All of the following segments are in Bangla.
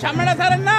সামনেটা ছাড়েন না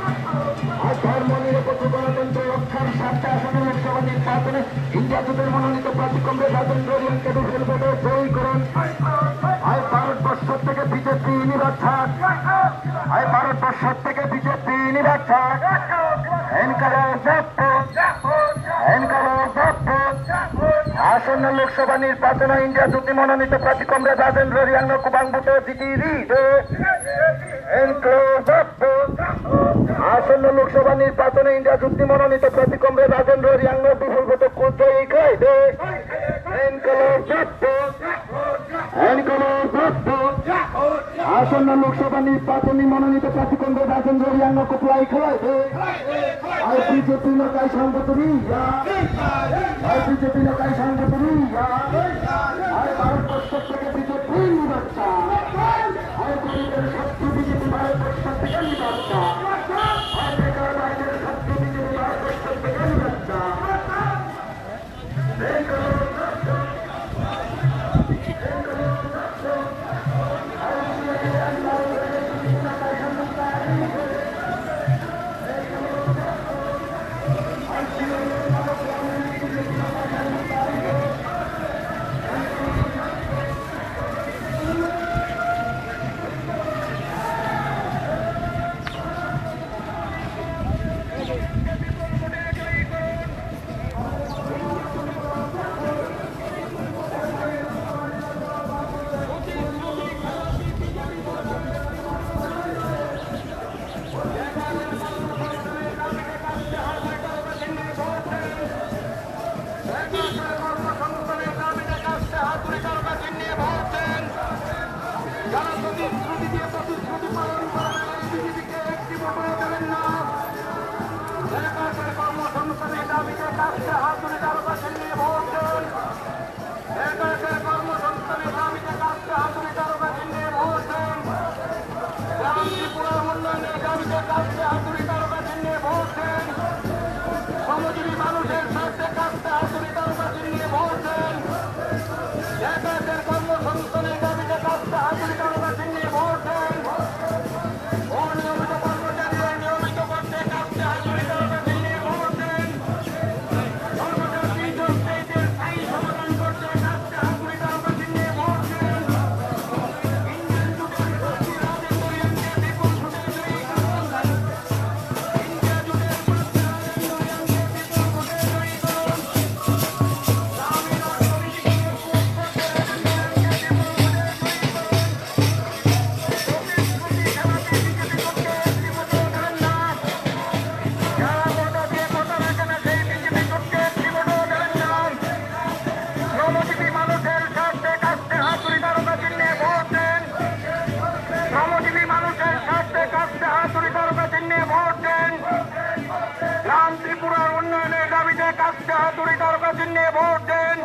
আসন্ন লোকসভা নির্বাচনে ইন্ডিয়া জোটের মনোনীত প্রার্থী কংগ্রেস রিয়াংকে বিপুল ভোটে জয়ী করুন ভারতবর্ষ থেকে বিজেপি নির্বাচন আজ ভারতবর্ষ থেকে বিজেপি নির্বাচন আসন্ন লোকসভা নির্বাচনে ইন্ডিয়া জোটে মনোনীত প্রার্থী কংগ্রেস রিয়াংকে কুবাং ভোটে জিতি রিডে আসন্ন লোকসভা নির্বাচনে ইন্ডিয়া যুক্তি মনোনীত কংগ্রেস রাজেন্দ্র রিয়াঙ্গ বিপুল ভোটে আসন্ন লোকসভা নির্বাচনী মনোনীত প্রার্থী কংগ্রেস রাজেন্দ্র রিয়াঙ্গ কুপলাই খেলাইবে আর বিজেপি ভারতবর্ষ হাত তুলে কারও পাশে নিয়ে ভোট দেন হাতুড়ি তারকা চিহ্নে ভোট দেন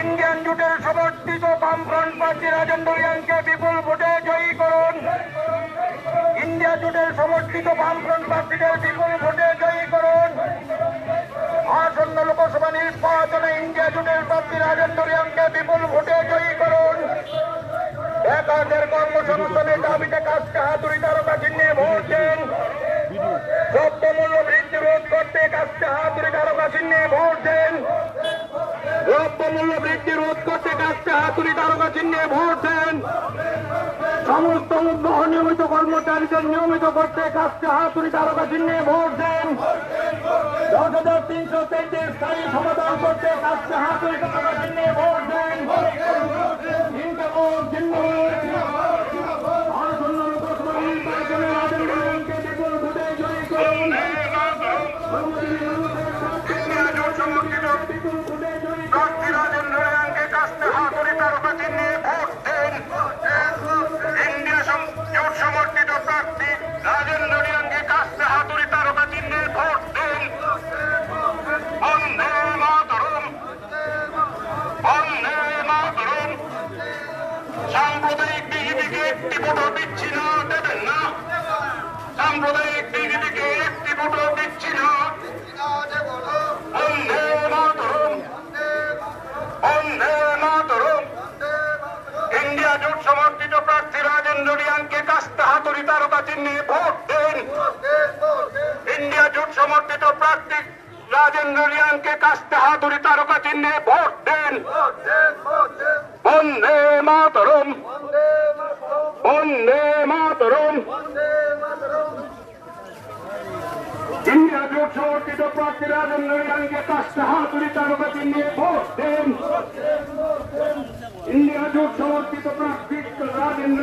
ইন্ডিয়ান জুটের সমর্থিত বামফ্রন্ট প্রার্থী রাজেন্দ্র রিয়াংকে বিপুল ভোটে জয়ী করুন। ইন্ডিয়া জুটের সমর্থিত বামফ্রন্ট প্রার্থীদের বিপুল ভোটে জয়ী করুন। আসন্ন লোকসভা নির্বাচনে ইন্ডিয়া জুটের প্রার্থী রাজেন্দ্র রিয়াংকে বিপুল ভোটে জয়ী করুন। বেকারদের কর্মসংস্থানের দাবিতে কাজকে হাতুড়ি চিহ্নে ভোট দেন। দ্রব্যমূল্য বৃদ্ধি রোধ করতে কাজকে হাতুড়ি তারকা চিহ্নে ভোট দেন। সমস্ত অনিয়মিত কর্মচারীদের নিয়মিত করতে কাজকে হাতুড়ি তারকা চিহ্নে ভোট দেন। দশ হাজার তিনশো তেইশে স্থায়ী সমাধান করতে কাজকে হাতুড়ি তারকা চিহ্নে ভোট দেন। বিপুল ভোটে চিহ্নে ভোট দেন। ইন্ডিয়া জোট সমর্থিত প্রার্থী রাজেন্দ্র রিয়াংকে কাস্তে হাতুড়ি তারকা চিহ্নে ভোট দেন। বন্দে মাতরম। বন্দে মাতরম। ইন্ডিয়া জোট সমর্থিত প্রার্থী রাজেন্দ্র রিয়াংকে কাস্তে হাতুড়ি তারকা চিহ্নে ভোট দেন। ইন্ডিয়া জোট সমর্থিত প্রার্থী রাজেন্দ্র